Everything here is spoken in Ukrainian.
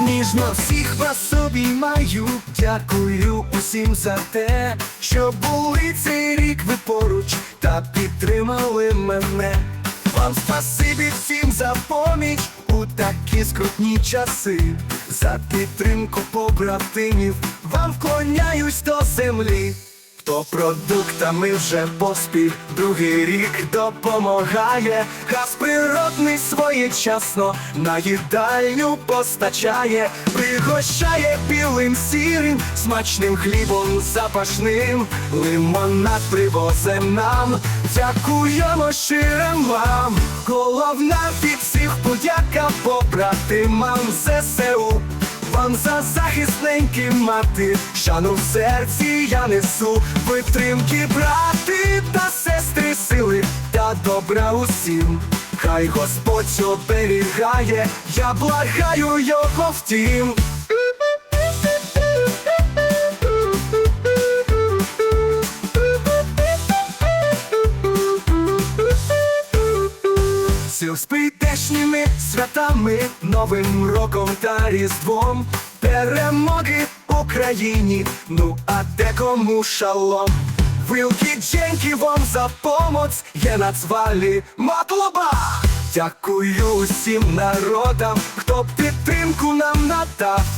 Ніжно всіх вас обіймаю, дякую усім за те, що були цей рік ви поруч та підтримали мене. Вам спасибі всім за поміч у такі скрутні часи, за підтримку побратимів, вам вклоняюсь до землі. Хто продуктами вже поспіль. Другий рік допомагає, газ природний своєчасно на їдальню постачає, пригощає білим сірим, смачним хлібом запашним, лимонад привозем нам, дякуємо щирим вам. Головна від всіх подяка побратимам ЗСУ. Вам за захисненькі мати, шану в серці я несу, витримки брати та сестри сили та добра усім. Хай Господь оберігає, я благаю його втім. З пітешніми святами, Новим роком та Різдвом, перемоги Україні, ну а декому шалом. Вилки дженьки вам за помоць, є нацвалі матлоба. Дякую усім народам, хто підтримку нам надав.